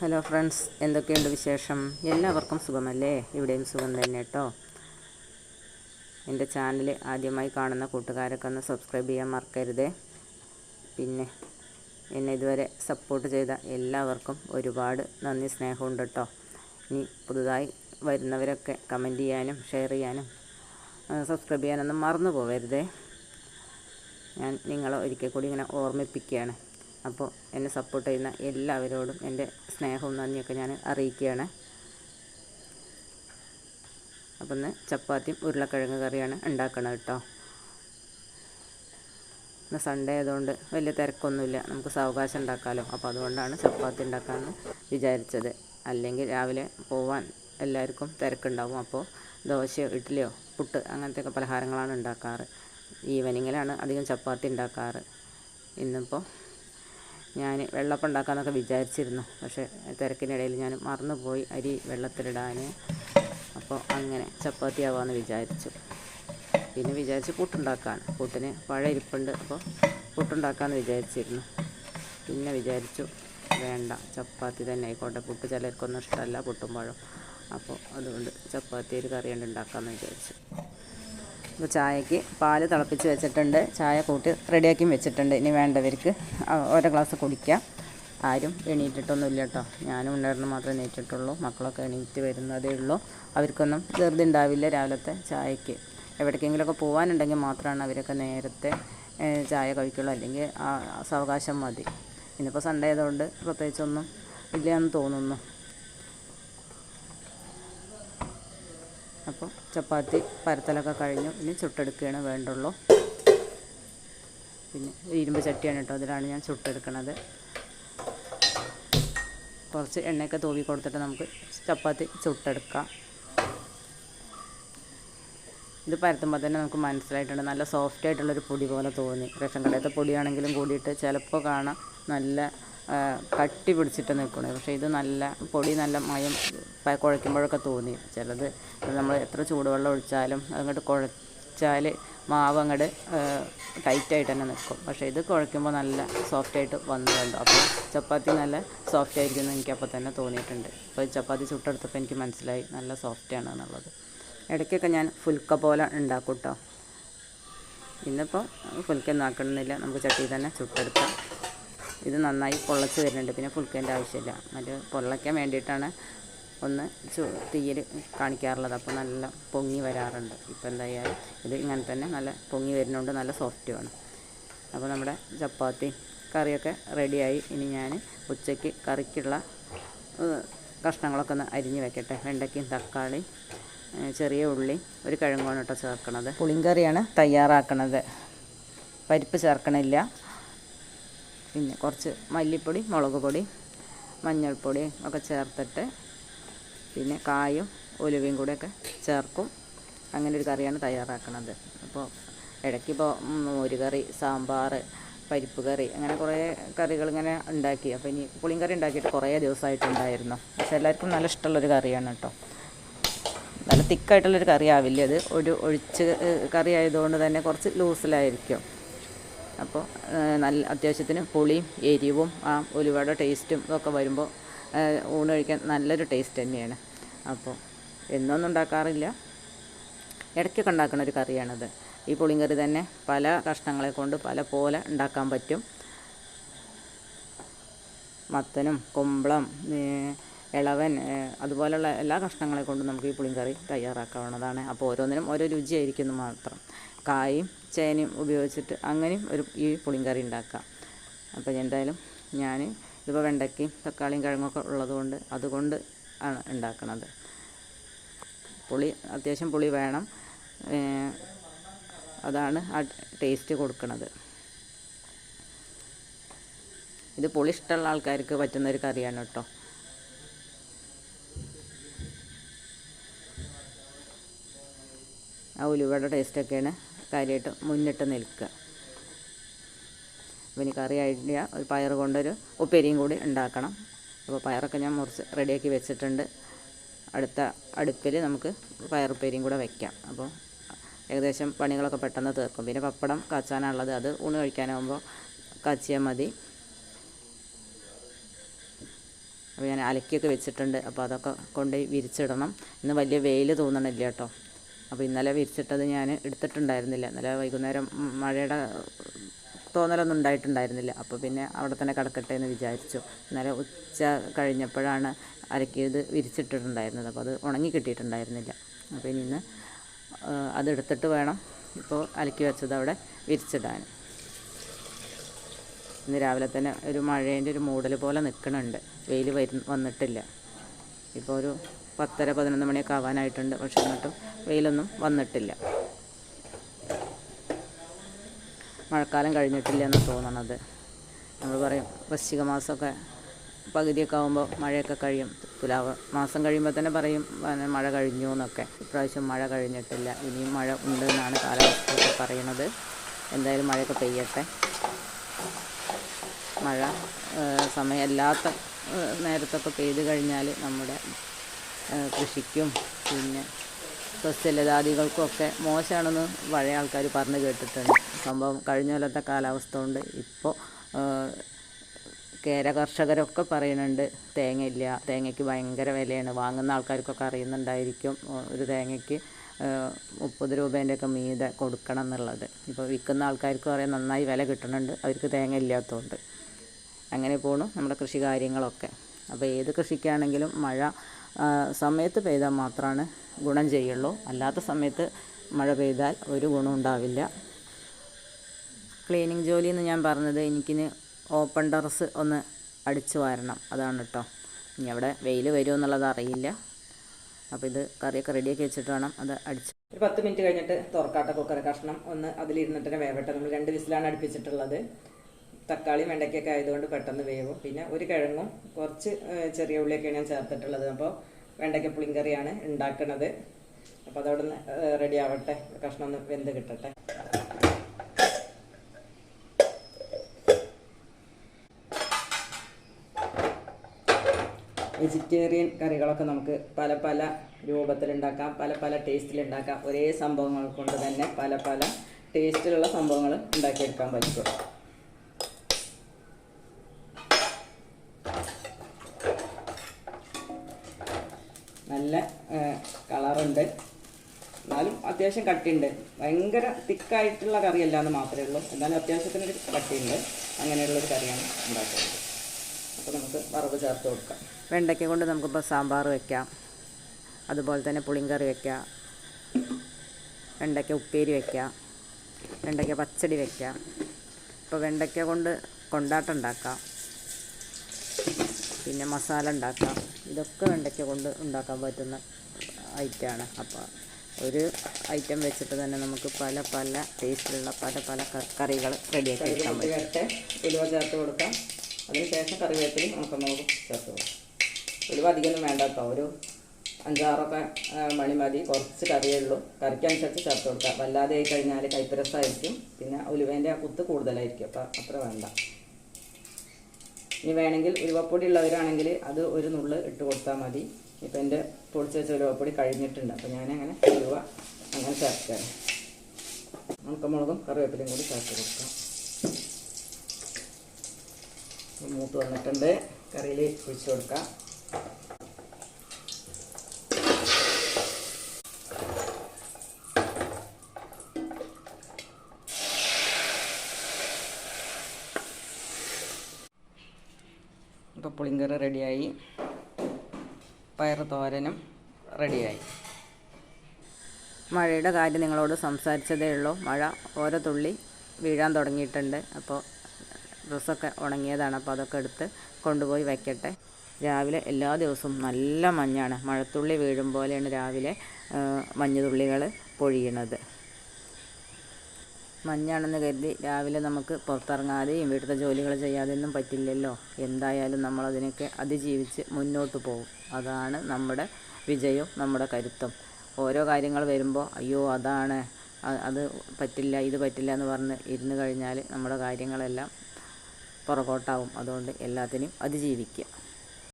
Hello friends എന്തൊക്കെയുണ്ട് വിശേഷം? എല്ലാവർക്കും സുഖമല്ലേ? ഇവിടെയും സുഖം തന്നെ കേട്ടോ എന്റെ ചാനൽ ആദ്യമായി കാണുന്ന കൂട്ടുകാരൊക്കെ ഒന്ന് സബ്സ്ക്രൈബ് ചെയ്യാൻ മറക്കരുതേ. പിന്നെ എന്നെ ഇതുവരെ സപ്പോർട്ട് ചെയ്ത എല്ലാവർക്കും ഒരുപാട് നന്ദി സ്നേഹമുണ്ട് കേട്ടോ ഇനി പുതുതായി വരുന്നവരൊക്കെ കമന്റ് ചെയ്യാനും ഷെയർ ചെയ്യാനും സബ്സ്ക്രൈബ് ചെയ്യാനൊന്നും മറന്നു പോവരുതേ. ഞാൻ നിങ്ങളെ ഒരിക്കൽ കൂടി ഇങ്ങനെ ഓർമ്മിപ്പിക്കുകയാണ്. അപ്പോൾ എന്നെ സപ്പോർട്ട് ചെയ്യുന്ന എല്ലാവരോടും എന്റെ സ്നേഹവും നന്ദിയൊക്കെ ഞാൻ അറിയിക്കുകയാണ്. അപ്പം ഇന്ന് ചപ്പാത്തിയും ഉരുളക്കിഴങ്ങ് കറിയാണ് ഉണ്ടാക്കണം കേട്ടോ. ഇന്ന് സൺഡേ ആയതുകൊണ്ട് വലിയ തിരക്കൊന്നുമില്ല. നമുക്ക് സാവകാശം ഉണ്ടാക്കാമല്ലോ അപ്പോൾ അതുകൊണ്ടാണ് ചപ്പാത്തി ഉണ്ടാക്കാമെന്ന് വിചാരിച്ചത്. അല്ലെങ്കിൽ രാവിലെ പോവാൻ എല്ലാവർക്കും തിരക്കുണ്ടാവും. അപ്പോൾ ദോശയോ ഇഡ്ഡലിയോ പുട്ട് അങ്ങനത്തെ പലഹാരങ്ങളാണ് ഉണ്ടാക്കാറ്. ഈവനിങ്ങിലാണ് അധികം ചപ്പാത്തി ഉണ്ടാക്കാറ്. ഇന്നിപ്പോൾ ഞാൻ വെള്ളപ്പം ഉണ്ടാക്കാമെന്നൊക്കെ വിചാരിച്ചിരുന്നു. പക്ഷേ തിരക്കിനിടയിൽ ഞാൻ മറന്നുപോയി അരി വെള്ളത്തിലിടാൻ അപ്പോൾ അങ്ങനെ ചപ്പാത്തി ആവാമെന്ന് വിചാരിച്ചു. പിന്നെ വിചാരിച്ച് പുട്ടുണ്ടാക്കാൻ. പുട്ടിന് പഴയ ഇരിപ്പുണ്ട്. അപ്പോൾ പുട്ടുണ്ടാക്കാമെന്ന് വിചാരിച്ചിരുന്നു. പിന്നെ വിചാരിച്ചു വേണ്ട ചപ്പാത്തി തന്നെ ആയിക്കോട്ടെ. പുട്ട് ചിലർക്കൊന്നും ഇഷ്ടമല്ല പുട്ടും പഴം. അപ്പോൾ അതുകൊണ്ട് ചപ്പാത്തി ഒരു കറി കൊണ്ട് ഉണ്ടാക്കാമെന്ന് വിചാരിച്ചു. ഇപ്പോൾ ചായക്ക് പാൽ തിളപ്പിച്ച് വെച്ചിട്ടുണ്ട്. ചായ കൂട്ടി റെഡിയാക്കിയും വെച്ചിട്ടുണ്ട്. ഇനി വേണ്ടവർക്ക് ഓരോ ഗ്ലാസ് കുടിക്കാം. ആരും എണീറ്റിട്ടൊന്നുമില്ല കേട്ടോ ഞാനും ഉണ്ടായിരുന്നു മാത്രമേ എണീറ്റിട്ടുള്ളൂ. മക്കളൊക്കെ എണീറ്റ് വരുന്നതേ ഉള്ളൂ. അവർക്കൊന്നും ധൃതി ഉണ്ടാവില്ല രാവിലത്തെ ചായക്ക്. എവിടേക്കെങ്കിലുമൊക്കെ പോകാനുണ്ടെങ്കിൽ മാത്രമാണ് അവരൊക്കെ നേരത്തെ ചായ കഴിക്കുള്ളൂ. അല്ലെങ്കിൽ സാവകാശം മതി. ഇന്നിപ്പോൾ സൺഡേ ആയതുകൊണ്ട് പ്രത്യേകിച്ചൊന്നും ഇല്ലയെന്ന് തോന്നുന്നു. അപ്പോൾ ചപ്പാത്തി പരത്തലൊക്കെ കഴിഞ്ഞു. ഇനി ചുട്ടെടുക്കുകയാണ് വേണ്ടുള്ളൂ. പിന്നെ ഇരുമ്പ് ചട്ടിയാണ് കേട്ടോ അതിലാണ് ഞാൻ ചുട്ടെടുക്കണത്. കുറച്ച് എണ്ണയൊക്കെ തൂവി കൊടുത്തിട്ട് നമുക്ക് ചപ്പാത്തി ചുട്ടെടുക്കാം. ഇത് പരത്തുമ്പോൾ തന്നെ നമുക്ക് മനസ്സിലായിട്ടുണ്ട്. നല്ല സോഫ്റ്റ് ആയിട്ടുള്ളൊരു പൊടി പോലെ തോന്നി. റേഷൻ കടയത്തെ പൊടിയാണെങ്കിലും കൂടിയിട്ട് ചിലപ്പോൾ കാണാം നല്ല കട്ടി പിടിച്ചിട്ട് നിൽക്കണേ. പക്ഷേ ഇത് നല്ല പൊടി നല്ല മയം കുഴയ്ക്കുമ്പോഴൊക്കെ തോന്നി. ചിലത് നമ്മൾ എത്ര ചൂടുവെള്ളം ഒഴിച്ചാലും അങ്ങോട്ട് കുഴച്ചാൽ മാവ് അങ്ങോട്ട് ടൈറ്റായിട്ട് തന്നെ നിൽക്കും. പക്ഷേ ഇത് കുഴയ്ക്കുമ്പോൾ നല്ല സോഫ്റ്റായിട്ട് വന്നിട്ടുണ്ട് അപ്പോൾ ചപ്പാത്തി നല്ല സോഫ്റ്റ് ആയിരിക്കുമെന്ന് എനിക്ക് അപ്പോൾ തന്നെ തോന്നിയിട്ടുണ്ട്. അപ്പോൾ ചപ്പാത്തി ചുട്ടെടുത്തപ്പോൾ എനിക്ക് മനസ്സിലായി നല്ല സോഫ്റ്റാണ് എന്നുള്ളത്. ഇടയ്ക്കൊക്കെ ഞാൻ ഫുൽക്ക പോലെ ഉണ്ടാക്കും കേട്ടോ ഇന്നിപ്പോൾ ഫുൽക്കൊന്നും ആക്കണമെന്നില്ല. നമുക്ക് ചട്ടിയിൽ തന്നെ ചുട്ടെടുക്കാം. ഇത് നന്നായി പൊള്ളച്ച് വരുന്നുണ്ട്. പിന്നെ പുളിക്കേണ്ട ആവശ്യമില്ല. മറ്റേ പൊള്ളയ്ക്കാൻ വേണ്ടിയിട്ടാണ് ഒന്ന് തീയിൽ കാണിക്കാറുള്ളത്. അപ്പോൾ നല്ല പൊങ്ങി വരാറുണ്ട്. ഇപ്പോൾ എന്തായാലും ഇത് ഇങ്ങനെ തന്നെ നല്ല പൊങ്ങി വരുന്നുണ്ട്. നല്ല സോഫ്റ്റുമാണ് അപ്പോൾ നമ്മുടെ ചപ്പാത്തി കറിയൊക്കെ റെഡിയായി. ഇനി ഞാൻ ഉച്ചയ്ക്ക് കറിക്കുള്ള കഷ്ണങ്ങളൊക്കെ ഒന്ന് അരിഞ്ഞ് വെക്കട്ടെ. വെണ്ടയ്ക്കും തക്കാളി ചെറിയ ഉള്ളി ഒരു കിഴങ്ങാണ് കേട്ടോ ചേർക്കണത്. പുളിങ്കറിയാണ് തയ്യാറാക്കണത്. പരിപ്പ് ചേർക്കണില്ല. പിന്നെ കുറച്ച് മല്ലിപ്പൊടി മുളക് പൊടി മഞ്ഞൾപ്പൊടി ഒക്കെ ചേർത്തിട്ട് പിന്നെ കായും ഒലുവയും കൂടെയൊക്കെ ചേർക്കും. അങ്ങനെ ഒരു കറിയാണ് തയ്യാറാക്കുന്നത് അപ്പോൾ ഇടയ്ക്കിപ്പോൾ മോര് കറി സാമ്പാർ പരിപ്പ് കറി അങ്ങനെ കുറേ കറികൾ ഇങ്ങനെ ഉണ്ടാക്കി. അപ്പോൾ ഇനി പുളിങ്കറി ഉണ്ടാക്കിയിട്ട് കുറേ ദിവസമായിട്ടുണ്ടായിരുന്നു പക്ഷെ എല്ലാവർക്കും നല്ല ഇഷ്ടമുള്ളൊരു കറിയാണ് കേട്ടോ. നല്ല തിക്കായിട്ടുള്ളൊരു കറി ആവില്ല അത് ഒരു ഒഴിച്ച് കറി ആയതുകൊണ്ട് തന്നെ കുറച്ച് ലൂസിലായിരിക്കും. അപ്പോൾ നല്ല അത്യാവശ്യത്തിന് പുളിയും എരിവും ആ ഉലുവയുടെ ടേസ്റ്റും ഇതൊക്കെ വരുമ്പോൾ ഊണ് കഴിക്കാൻ നല്ലൊരു ടേസ്റ്റ് തന്നെയാണ്. അപ്പോൾ എന്നൊന്നും ഉണ്ടാക്കാറില്ല. ഇടയ്ക്കൊക്കെ ഉണ്ടാക്കുന്ന ഒരു കറിയാണിത്. ഈ പുളിങ്കറി തന്നെ പല കഷ്ണങ്ങളെ കൊണ്ട് പല പോലെ ഉണ്ടാക്കാൻ പറ്റും. മത്തനും കുമ്പളം ഇളവൻ അതുപോലെയുള്ള എല്ലാ കഷ്ണങ്ങളെ കൊണ്ടും നമുക്ക് ഈ പുളിങ്കറി തയ്യാറാക്കാവുന്നതാണ്. അപ്പോൾ ഓരോന്നിനും ഓരോ രുചിയായിരിക്കുന്നു മാത്രം. കായും ചേനയും ഉപയോഗിച്ചിട്ട് അങ്ങനെയും ഒരു ഈ പുളിങ്കറി ഉണ്ടാക്കാം. അപ്പോൾ എന്തായാലും ഞാൻ ഇതിപ്പോൾ വെണ്ടയ്ക്കയും തക്കാളിയും കിഴങ്ങൊക്കെ ഉള്ളതുകൊണ്ട് അതുകൊണ്ട് ആണ് ഉണ്ടാക്കുന്നത് പുളി അത്യാവശ്യം പുളി വേണം. അതാണ് ആ ടേസ്റ്റ് കൊടുക്കുന്നത് ഇത് പുളി ഇഷ്ടമുള്ള ആൾക്കാർക്ക് പറ്റുന്ന ഒരു കറിയാണ് കേട്ടോ. ആ ഉലുവയുടെ ടേസ്റ്റൊക്കെയാണ് കാര്യമായിട്ട് മുന്നിട്ട് നിൽക്കുക. ഇനി കറി ആയിട്ട് ഒരു പയർ കൊണ്ടൊരു ഉപ്പേരിയും കൂടി ഉണ്ടാക്കണം. അപ്പോൾ പയറൊക്കെ ഞാൻ മുറിച്ച് റെഡിയാക്കി വെച്ചിട്ടുണ്ട്. അടുത്ത അടുപ്പിൽ നമുക്ക് പയറുപ്പേരിയും കൂടെ വയ്ക്കാം അപ്പോൾ ഏകദേശം പണികളൊക്കെ പെട്ടെന്ന് തീർക്കും. പിന്നെ പപ്പടം കാച്ചാനുള്ളത് അത് ഊണ് കഴിക്കാനാകുമ്പോൾ കാച്ചിയാൽ മതി. അപ്പോൾ ഞാൻ അലക്കിയൊക്കെ വെച്ചിട്ടുണ്ട്. അപ്പോൾ അതൊക്കെ കൊണ്ടുപോയി വിരിച്ചിടണം. ഇന്ന് വലിയ വെയിൽ തോന്നണില്ല കേട്ടോ. അപ്പോൾ ഇന്നലെ വിരിച്ചിട്ടത് ഞാൻ എടുത്തിട്ടുണ്ടായിരുന്നില്ല. ഇന്നലെ വൈകുന്നേരം മഴയുടെ തോന്നലൊന്നും ഉണ്ടായിട്ടുണ്ടായിരുന്നില്ല. അപ്പോൾ പിന്നെ അവിടെ തന്നെ കിടക്കട്ടെ എന്ന് വിചാരിച്ചു. ഇന്നലെ ഉച്ച കഴിഞ്ഞപ്പോഴാണ് അരക്കിയത് വിരിച്ചിട്ടിട്ടുണ്ടായിരുന്നത്. അപ്പോൾ അത് ഉണങ്ങി കിട്ടിയിട്ടുണ്ടായിരുന്നില്ല. അപ്പോൾ ഇനി ഇന്ന് അതെടുത്തിട്ട് വേണം ഇപ്പോൾ അലക്കി വെച്ചത് അവിടെ വിരിച്ചിടാൻ. ഇന്ന് രാവിലെ തന്നെ ഒരു മഴേന്റെ ഒരു മൂടൽ പോലെ നിൽക്കുന്നുണ്ട് വെയിൽ വരു വന്നിട്ടില്ല. ഇപ്പോൾ ഒരു പത്തര പതിനൊന്ന് മണിയൊക്കെ ആവാനായിട്ടുണ്ട്. പക്ഷെ എന്നിട്ടും വെയിലൊന്നും വന്നിട്ടില്ല. മഴക്കാലം കഴിഞ്ഞിട്ടില്ല എന്ന് തോന്നണത്. നമ്മൾ പറയും വൃശ്ചിക മാസമൊക്കെ പകുതിയൊക്കെ ആകുമ്പോൾ മഴയൊക്കെ കഴിയും. തുലാവ് മാസം കഴിയുമ്പോൾ തന്നെ പറയും മഴ കഴിഞ്ഞു എന്നൊക്കെ. ഇപ്രാവശ്യം മഴ കഴിഞ്ഞിട്ടില്ല. ഇനിയും മഴ ഉണ്ട് എന്നാണ് കാലാവസ്ഥയൊക്കെ പറയണത് എന്തായാലും മഴയൊക്കെ പെയ്യട്ടെ. മഴ സമയമല്ലാത്ത നേരത്തൊക്കെ പെയ്ത് കഴിഞ്ഞാൽ നമ്മുടെ കൃഷിക്കും പിന്നെ സസ്യലതാദികൾക്കൊക്കെ മോശമാണെന്ന് പഴയ ആൾക്കാർ പറഞ്ഞു കേട്ടിട്ടുണ്ട്. സംഭവം കഴിഞ്ഞ കൊല്ലത്തെ കാലാവസ്ഥ കൊണ്ട് ഇപ്പോൾ കേര കർഷകരൊക്കെ പറയുന്നുണ്ട് തേങ്ങയില്ല തേങ്ങയ്ക്ക് ഭയങ്കര വിലയാണ്. വാങ്ങുന്ന ആൾക്കാർക്കൊക്കെ അറിയുന്നുണ്ടായിരിക്കും ഒരു തേങ്ങയ്ക്ക് മുപ്പത് രൂപേന്റെയൊക്കെ മീതെ കൊടുക്കണം എന്നുള്ളത്. ഇപ്പോൾ വിൽക്കുന്ന ആൾക്കാർക്ക് പറയാൻ നന്നായി വില കിട്ടുന്നുണ്ട് അവർക്ക് തേങ്ങ ഇല്ലാത്തതുകൊണ്ട്. അങ്ങനെ പോണു നമ്മുടെ കൃഷി കാര്യങ്ങളൊക്കെ. അപ്പോൾ ഏത് കൃഷിക്കാണെങ്കിലും മഴ സമയത്ത് പെയ്താൽ മാത്രമാണ് ഗുണം ചെയ്യുള്ളൂ. അല്ലാത്ത സമയത്ത് മഴ പെയ്താൽ ഒരു ഗുണം ഉണ്ടാവില്ല. ക്ലീനിങ് ജോലി എന്ന് ഞാൻ പറഞ്ഞത് എനിക്കിന് ഓപ്പൺ ടെറസ് ഒന്ന് അടിച്ചു വാരണം. അതാണ് കേട്ടോ ഇനി അവിടെ വെയിൽ വരുമോ എന്നുള്ളത് അറിയില്ല. അപ്പോൾ ഇത് കറിയൊക്കെ റെഡിയാക്കി വെച്ചിട്ട് വേണം അത് അടിച്ച്. ഒരു പത്ത് മിനിറ്റ് കഴിഞ്ഞിട്ട് തുറക്കാട്ട കുക്കർ കഷ്ണം ഒന്ന് അതിലിരുന്നിട്ട് വേവട്ടെ. നമ്മൾ രണ്ട് വിസിലാണ് അടുപ്പിച്ചിട്ടുള്ളത്. തക്കാളി വെണ്ടയ്ക്കൊക്കെ ആയതുകൊണ്ട് പെട്ടെന്ന് വേവും. പിന്നെ ഒരു കിഴങ്ങും കുറച്ച് ചെറിയ ഉള്ളിയൊക്കെയാണ് ഞാൻ ചേർത്തിട്ടുള്ളത്. അപ്പോൾ വെണ്ടയ്ക്ക പുളിങ്കറിയാണ് ഉണ്ടാക്കുന്നത് അപ്പോൾ അതവിടെ നിന്ന് റെഡി ആവട്ടെ. കഷ്ണം ഒന്ന് വെന്ത് കിട്ടട്ടെ. വെജിറ്റേറിയൻ കറികളൊക്കെ നമുക്ക് പല പല രൂപത്തിലുണ്ടാക്കാം പല പല ടേസ്റ്റിലുണ്ടാക്കാം. ഒരേ സംഭവങ്ങൾ കൊണ്ട് തന്നെ പല പല ടേസ്റ്റിലുള്ള സംഭവങ്ങൾ ഉണ്ടാക്കിയെടുക്കാൻ പറ്റും. നല്ല കളറുണ്ട്. എന്നാലും അത്യാവശ്യം കട്ടിയുണ്ട്. ഭയങ്കര തിക്കായിട്ടുള്ള കറിയല്ല എന്ന് മാത്രമേ ഉള്ളൂ. എന്നാലും അത്യാവശ്യത്തിനൊരു കട്ടിയുണ്ട്. അങ്ങനെയുള്ളൊരു കറിയാണ് ഉണ്ടാക്കുന്നത്. അപ്പോൾ നമുക്ക് വറവ് ചേർത്ത് കൊടുക്കാം. വെണ്ടയ്ക്ക കൊണ്ട് നമുക്കിപ്പോൾ സാമ്പാർ വെക്കാം. അതുപോലെ തന്നെ പുളിങ്കറി വെക്കാം. വെണ്ടയ്ക്ക ഉപ്പേരി വെക്കാം. വെണ്ടയ്ക്ക പച്ചടി വെക്കാം. ഇപ്പോൾ വെണ്ടയ്ക്ക കൊണ്ട് കൊണ്ടാട്ടം ഉണ്ടാക്കാം. പിന്നെ മസാല ഉണ്ടാക്കാം. ഇതൊക്കെ വെണ്ടയ്ക്ക കൊണ്ട് ഉണ്ടാക്കാൻ പറ്റുന്ന ഐറ്റമാണ്. അപ്പോൾ ഒരു ഐറ്റം വെച്ചിട്ട് തന്നെ നമുക്ക് പല പല ടേസ്റ്റിലുള്ള പല പല കറികൾ റെഡിയാക്കി എടുക്കാൻ പറ്റും. ഉലുവ ചേർത്ത് കൊടുക്കാം. അതിനുശേഷം കറിവേപ്പിലും ഉണക്കമുളകും ചേർത്ത് കൊടുക്കാം. ഉലുവ അധികമൊന്നും വേണ്ട കേട്ടോ. ഒരു അഞ്ചാറൊക്കെ മണി മതി. കുറച്ച് കറിയേ ഉള്ളൂ. കറിക്കനുസരിച്ച് ചേർത്ത് കൊടുക്കാം. വല്ലാതെ ആയി കഴിഞ്ഞാൽ കൈപ്പരസായിരിക്കും. പിന്നെ ഉലുവേന്റെ ആ കുത്ത് കൂടുതലായിരിക്കും. അപ്പോൾ അത്ര വേണ്ട. ഇനി വേണമെങ്കിൽ ഉലുവപ്പൊടി ഉള്ളവരാണെങ്കിൽ അത് ഒരു നുള്ള് ഇട്ട് കൊടുത്താൽ മതി. ഇപ്പം എന്റെ പൊടിച്ച് വെച്ച ഉലുവപ്പൊടി കഴിഞ്ഞിട്ടുണ്ട്. അപ്പോൾ ഞാനങ്ങനെ ഉലുവ അങ്ങനെ ചേർക്കാം ഉണക്കമുളകും കറിവേപ്പിലയും കൂടി ചേർത്ത് കൊടുക്കാം. മൂത്ത് വന്നിട്ടുണ്ട്. കറിയിൽ ഒഴിച്ച് കൊടുക്കാം. പുളിങ്കറി റെഡിയായി. പയർ തോരനും റെഡിയായി. മഴയുടെ കാര്യം നിങ്ങളോട് സംസാരിച്ചതേ ഉള്ളൂ. മഴ ഓരോ തുള്ളി വീഴാൻ തുടങ്ങിയിട്ടുണ്ട്. അപ്പോൾ ഡ്രസ്സൊക്കെ ഉണങ്ങിയതാണ്. അപ്പോൾ അതൊക്കെ എടുത്ത് കൊണ്ടുപോയി വയ്ക്കട്ടെ. രാവിലെ എല്ലാ ദിവസവും നല്ല മഞ്ഞാണ്. മഴത്തുള്ളി വീഴും പോലെയാണ് രാവിലെ മഞ്ഞുതുള്ളികൾ പൊഴിയണത് മഞ്ഞാണെന്ന് കരുതി രാവിലെ നമുക്ക് പുറത്തിറങ്ങാതെയും വീട്ടിലത്തെ ജോലികൾ ചെയ്യാതെയൊന്നും പറ്റില്ലല്ലോ. എന്തായാലും നമ്മളതിനൊക്കെ അതിജീവിച്ച് മുന്നോട്ട് പോകും അതാണ് നമ്മുടെ വിജയവും നമ്മുടെ കരുത്തും. ഓരോ കാര്യങ്ങൾ വരുമ്പോൾ അയ്യോ അതാണ്. അത് പറ്റില്ല ഇത് പറ്റില്ല എന്ന് പറഞ്ഞ് ഇരുന്ന് കഴിഞ്ഞാൽ നമ്മുടെ കാര്യങ്ങളെല്ലാം പുറകോട്ടാവും. അതുകൊണ്ട് എല്ലാത്തിനും അതിജീവിക്കുക.